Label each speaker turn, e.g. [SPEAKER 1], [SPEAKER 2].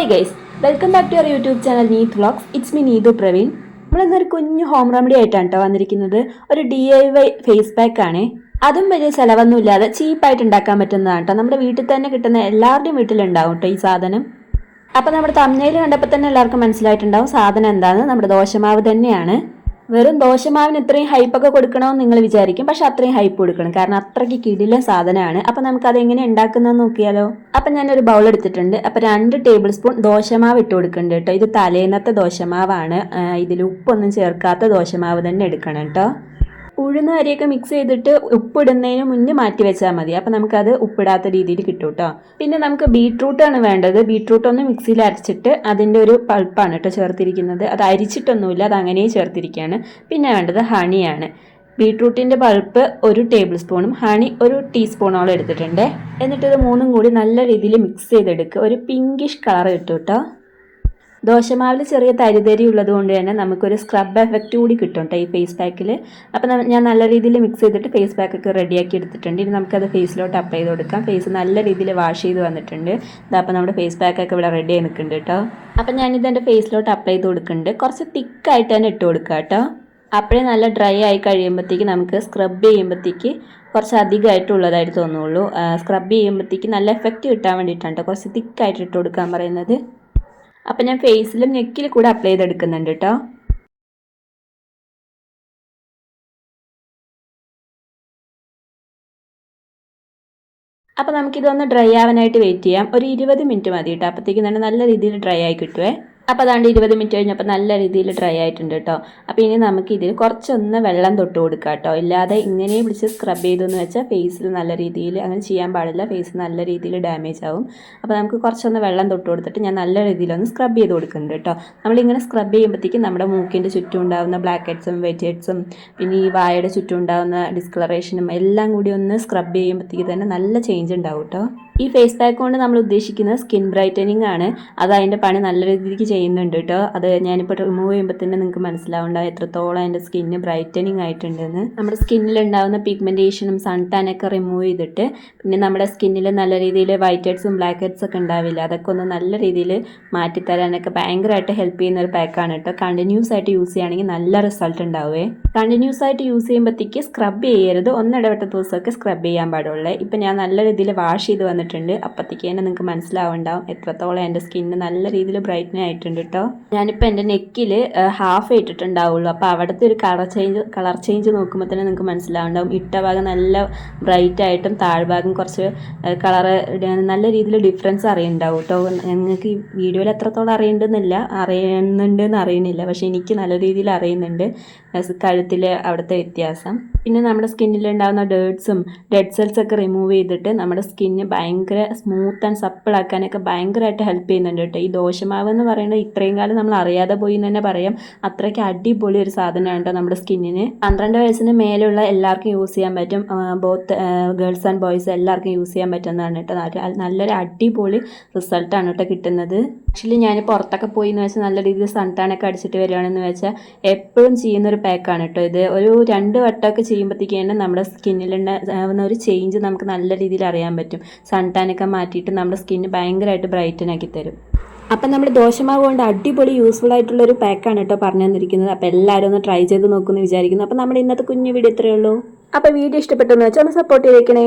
[SPEAKER 1] Hi guys welcome back to your YouTube channel Neeth vlogs it's me Neethu Praveen നമ്മളിന്നൊരു കുഞ്ഞു home remedy ആയിട്ടാണ് കേട്ടോ വന്നിരിക്കുന്നത്. ഒരു D I Y face pack ആണ്. അതും വലിയ ചിലവൊന്നും ഇല്ലാതെ ചീപ്പായിട്ട് ഉണ്ടാക്കാൻ പറ്റുന്നതാണ് കേട്ടോ നമ്മുടെ വീട്ടിൽ തന്നെ കിട്ടുന്ന എല്ലാവരുടെയും വീട്ടിലുണ്ടാവും കേട്ടോ ഈ സാധനം. അപ്പം നമ്മുടെ തമ്മയിൽ കണ്ടപ്പോൾ തന്നെ എല്ലാവർക്കും മനസ്സിലായിട്ടുണ്ടാവും സാധനം എന്താണെന്ന് നമ്മുടെ ദോശമാവ് തന്നെയാണ്. വെറും ദോശമാവിന് ഇത്രയും ഹൈപ്പൊക്കെ കൊടുക്കണമെന്ന് നിങ്ങൾ വിചാരിക്കും. പക്ഷെ അത്രയും ഹൈപ്പ് കൊടുക്കണം. കാരണം അത്രയ്ക്ക് കിടില സാധനമാണ്. അപ്പം നമുക്ക് അത് എങ്ങനെ ഉണ്ടാക്കുന്നതെന്ന് നോക്കിയാലോ? അപ്പം ഞാനൊരു ബൗൾ എടുത്തിട്ടുണ്ട്. അപ്പം രണ്ട് ടേബിൾ സ്പൂൺ ദോശമാവ് ഇട്ട് കൊടുക്കുന്നുണ്ട് കേട്ടോ. ഇത് തലേന്നത്തെ ദോശമാവാണ്. ഇതിൽ ഉപ്പൊന്നും ചേർക്കാത്ത ദോശമാവ് തന്നെ എടുക്കണം കേട്ടോ. ഉഴുന്ന് അരിയൊക്കെ മിക്സ് ചെയ്തിട്ട് ഉപ്പിടുന്നതിന് മുന്നേ മാറ്റി വെച്ചാൽ മതി. അപ്പം നമുക്കത് ഉപ്പിടാത്ത രീതിയിൽ കിട്ടും കേട്ടോ. പിന്നെ നമുക്ക് ബീട്രൂട്ടാണ് വേണ്ടത്. ബീട്രൂട്ട് ഒന്ന് മിക്സിയിൽ അരച്ചിട്ട് അതിന്റെ ഒരു പൾപ്പാണ് കേട്ടോ ചേർത്തിരിക്കുന്നത്. അത് അരിച്ചിട്ടൊന്നുമില്ല അത് അങ്ങനെ ചേർത്തിരിക്കുകയാണ്. പിന്നെ വേണ്ടത് ഹണിയാണ് ബീട്രൂട്ടിന്റെ പൾപ്പ് ഒരു ടേബിൾ സ്പൂണും ഹണി ഒരു ടീസ്പൂണോളം എടുത്തിട്ടുണ്ട്. എന്നിട്ട് ഇത് മൂന്നും കൂടി നല്ല രീതിയിൽ മിക്സ് ചെയ്തെടുക്കുക. ഒരു പിങ്കിഷ് കളർ കിട്ടും കേട്ടോ. ദോശമാവിൽ ചെറിയ തരിതരി ഉള്ളത് കൊണ്ട് തന്നെ നമുക്കൊരു സ്ക്രബ് എഫക്റ്റ് കൂടി കിട്ടും ഈ ഫേസ് പാക്കിൽ അപ്പോൾ ഞാൻ നല്ല രീതിയിൽ മിക്സ് ചെയ്തിട്ട് ഫേസ് പാക്കൊക്കെ റെഡിയാക്കി എടുത്തിട്ടുണ്ട്. ഇനി നമുക്കത് ഫേസിലോട്ട് അപ്ലൈ ചെയ്ത് കൊടുക്കാം. ഫേസ് നല്ല രീതിയിൽ വാഷ് ചെയ്ത് വന്നിട്ടുണ്ട്. അപ്പോൾ നമ്മുടെ ഫേസ് പാക്കൊക്കെ ഇവിടെ റെഡി ആയി നിൽക്കുന്നുണ്ട് കേട്ടോ അപ്പോൾ ഞാനിത് എന്റെ ഫേസിലോട്ട് അപ്ലൈ ചെയ്ത് കൊടുക്കുന്നുണ്ട്. കുറച്ച് തിക്കായിട്ട് തന്നെ ഇട്ട് കൊടുക്കുക കേട്ടോ അപ്പോഴേ നല്ല ഡ്രൈ ആയി കഴിയുമ്പോഴത്തേക്ക് നമുക്ക് സ്ക്രബ് ചെയ്യുമ്പോഴത്തേക്ക് കുറച്ച് അധികമായിട്ടുള്ളതായിട്ട് തോന്നുള്ളൂ. സ്ക്രബ് ചെയ്യുമ്പോഴത്തേക്ക് നല്ല എഫക്റ്റ് കിട്ടാൻ വേണ്ടിയിട്ടാണ് കേട്ടോ കുറച്ച് തിക്കായിട്ട് ഇട്ട് കൊടുക്കാൻ പറയുന്നത്. അപ്പം ഞാൻ ഫേസിലും നെക്കിൽ കൂടെ അപ്ലൈ ചെയ്തെടുക്കുന്നുണ്ട് കേട്ടോ അപ്പോൾ നമുക്കിതൊന്ന് ഡ്രൈ ആവാനായിട്ട് വെയിറ്റ് ചെയ്യാം. ഒരു ഇരുപത് മിനിറ്റ് മതി കേട്ടോ അപ്പോഴത്തേക്കും തന്നെ നല്ല രീതിയിൽ ഡ്രൈ ആയി കിട്ടുവേ. അപ്പോൾ അതാണ്ട് ഇരുപത് മിനിറ്റ് കഴിഞ്ഞപ്പോൾ നല്ല രീതിയിൽ ഡ്രൈ ആയിട്ടുണ്ട് കേട്ടോ അപ്പോൾ ഇനി നമുക്ക് ഇതിൽ കുറച്ചൊന്ന് വെള്ളം തൊട്ട് കൊടുക്കാം കേട്ടോ ഇല്ലാതെ ഇങ്ങനെ പിടിച്ച് സ്ക്രബ് ചെയ്തെന്ന് വെച്ചാൽ ഫേസിൽ നല്ല രീതിയിൽ അങ്ങനെ ചെയ്യാൻ പാടില്ല. ഫേസ് നല്ല രീതിയിൽ ഡാമേജ് ആവും. അപ്പോൾ നമുക്ക് കുറച്ചൊന്ന് വെള്ളം തൊട്ട് കൊടുത്തിട്ട് ഞാൻ നല്ല രീതിയിലൊന്ന് സ്ക്രബ് ചെയ്ത് കൊടുക്കുന്നുണ്ട് കേട്ടോ നമ്മളിങ്ങനെ സ്ക്രബ് ചെയ്യുമ്പോഴത്തേക്കും നമ്മുടെ മൂക്കിന്റെ ചുറ്റും ഉണ്ടാകുന്ന ബ്ലാക്ക് ഹെഡ്സും വൈറ്റ് ഹെഡ്സും പിന്നെ ഈ വായയുടെ ചുറ്റും ഉണ്ടാകുന്ന ഡിസ്കളറേഷനും എല്ലാം കൂടി ഒന്ന് സ്ക്രബ് ചെയ്യുമ്പോഴത്തേക്ക് തന്നെ നല്ല ചേഞ്ച് ഉണ്ടാവും കേട്ടോ ഈ ഫേസ് പാക്ക് കൊണ്ട് നമ്മൾ ഉദ്ദേശിക്കുന്നത് സ്കിൻ ബ്രൈറ്റനിങ് ആണ്. അത് അതിന്റെ പണി നല്ല രീതിക്ക് ചെയ്യുന്നുണ്ട് കേട്ടോ അത് ഞാനിപ്പോൾ റിമൂവ് ചെയ്യുമ്പോൾ തന്നെ നിങ്ങൾക്ക് മനസ്സിലാവുണ്ടാവും എത്രത്തോളം എന്റെ സ്കിന്ന് ബ്രൈറ്റനിങ് ആയിട്ടുണ്ടെന്ന്. നമ്മുടെ സ്കിന്നിൽ ഉണ്ടാകുന്ന പിഗ്മെന്റേഷനും സൺ ടാനൊക്കെ റിമൂവ് ചെയ്തിട്ട് പിന്നെ നമ്മുടെ സ്കിന്നിൽ നല്ല രീതിയിൽ വൈറ്റ് ഹെഡ്സും ബ്ലാക്ക് ഹെഡ്സ് ഒക്കെ ഉണ്ടാവില്ല. അതൊക്കെ ഒന്ന് നല്ല രീതിയിൽ മാറ്റിത്തരാനൊക്കെ ഭയങ്കരമായിട്ട് ഹെൽപ്പ് ചെയ്യുന്ന ഒരു പാക്കാണ് കേട്ടോ കണ്ടിന്യൂസ് ആയിട്ട് യൂസ് ചെയ്യുകയാണെങ്കിൽ നല്ല റിസൾട്ട് ഉണ്ടാവേ കണ്ടിന്യൂസ് ആയിട്ട് യൂസ് ചെയ്യുമ്പോഴത്തേക്ക് സ്ക്രബ് ചെയ്യരുത്. ഒന്നിടവിട്ട ദിവസമൊക്കെ സ്ക്രബ് ചെയ്യാൻ പാടുള്ളൂ. ഇപ്പം ഞാൻ നല്ല രീതിയിൽ വാഷ് ചെയ്ത് വന്നിട്ടുണ്ട്. അപ്പോഴത്തേക്ക് തന്നെ നിങ്ങൾക്ക് മനസ്സിലാവുണ്ടാവും എത്രത്തോളം എന്റെ സ്കിന്ന് നല്ല രീതിയിൽ ബ്രൈറ്റൻ ആയിട്ടുണ്ട്. കേട്ടോ ഞാനിപ്പോൾ എന്റെ നെക്കിൽ ഹാഫ് ഇട്ടിട്ടുണ്ടാവുള്ളൂ. അപ്പോൾ അവിടുത്തെ ഒരു കളർ ചേഞ്ച് കളർ ചേഞ്ച് നോക്കുമ്പോൾ തന്നെ നിങ്ങൾക്ക് മനസ്സിലാവുണ്ടാവും. ഇട്ട ഭാഗം നല്ല ബ്രൈറ്റ് ആയിട്ടും താഴ്ഭാഗം കുറച്ച് കളർ നല്ല രീതിയിൽ ഡിഫറൻസ് അറിയുന്നുണ്ടാവും കേട്ടോ ഞങ്ങൾക്ക് ഈ വീഡിയോയിൽ എത്രത്തോളം അറിയണ്ടെന്നില്ല. അറിയുന്നുണ്ടെന്ന് അറിയുന്നില്ല പക്ഷേ എനിക്ക് നല്ല രീതിയിൽ അറിയുന്നുണ്ട്. കഴുത്തിലെ അവിടുത്തെ വ്യത്യാസം. പിന്നെ നമ്മുടെ സ്കിന്നിൽ ഉണ്ടാകുന്ന ഡേർട്സും ഡെഡ് സെൽസ് ഒക്കെ റിമൂവ് ചെയ്തിട്ട് നമ്മുടെ സ്കിന്ന് ഭയങ്കര സ്മൂത്ത് ആൻഡ് സപ്പിൾ ആക്കാനൊക്കെ ഭയങ്കരമായിട്ട് ഹെൽപ്പ് ചെയ്യുന്നുണ്ട് കേട്ടോ ഈ ദോശമാവ് എന്ന് പറയുന്നത് ഇത്രയും കാലം നമ്മൾ അറിയാതെ പോയി എന്ന് തന്നെ പറയാം. അത്രയ്ക്ക് അടിപൊളി ഒരു സാധനമാണ് കേട്ടോ നമ്മുടെ സ്കിന്നിന്. പന്ത്രണ്ട് വയസ്സിന് മേലുള്ള എല്ലാവർക്കും യൂസ് ചെയ്യാൻ പറ്റും. ബോത്ത് ഗേൾസ് ആൻഡ് ബോയ്സ് എല്ലാവർക്കും യൂസ് ചെയ്യാൻ പറ്റുന്നതാണ് കേട്ടോ. നല്ലൊരു അടിപൊളി റിസൾട്ടാണ് കേട്ടോ കിട്ടുന്നത്. ആക്ച്വലി ഞാൻ പുറത്തൊക്കെ പോയി എന്ന് വെച്ചാൽ നല്ല രീതിയിൽ സൺടാനൊക്കെ അടിച്ചിട്ട് വരികയാണെന്ന് വെച്ചാൽ എപ്പോഴും ചെയ്യുന്ന ഒരു പാക്കാണ് കേട്ടോ ഇത്. ഒരു രണ്ട് വട്ടമൊക്കെ ചെയ്യുമ്പോഴത്തേക്കാണ് നമ്മുടെ സ്കിന്നിലുണ്ടാവുന്ന ഒരു ചേഞ്ച് നമുക്ക് നല്ല രീതിയിൽ അറിയാൻ പറ്റും. സൺടാനൊക്കെ മാറ്റിയിട്ട് നമ്മുടെ സ്കിന്ന് ഭയങ്കരമായിട്ട് ബ്രൈറ്റൻ ആക്കി തരും. അപ്പം നമ്മൾ ദോശമാവ് കൊണ്ട് അടിപൊളി യൂസ്ഫുൾ ആയിട്ടുള്ള ഒരു പാക്കാണ് കേട്ടോ പറഞ്ഞു തന്നിരിക്കുന്നത്. അപ്പോൾ എല്ലാവരും ഒന്ന് ട്രൈ ചെയ്ത് നോക്കുമെന്ന് വിചാരിക്കുന്നു. അപ്പോൾ നമ്മുടെ ഇന്നത്തെ കുഞ്ഞു വീഡിയോ ഇത്രയേ ഉള്ളൂ. അപ്പോൾ വീഡിയോ ഇഷ്ടപ്പെട്ടെന്ന് വെച്ചാൽ ഒന്ന് സപ്പോർട്ട് ചെയ്തേക്കണേ.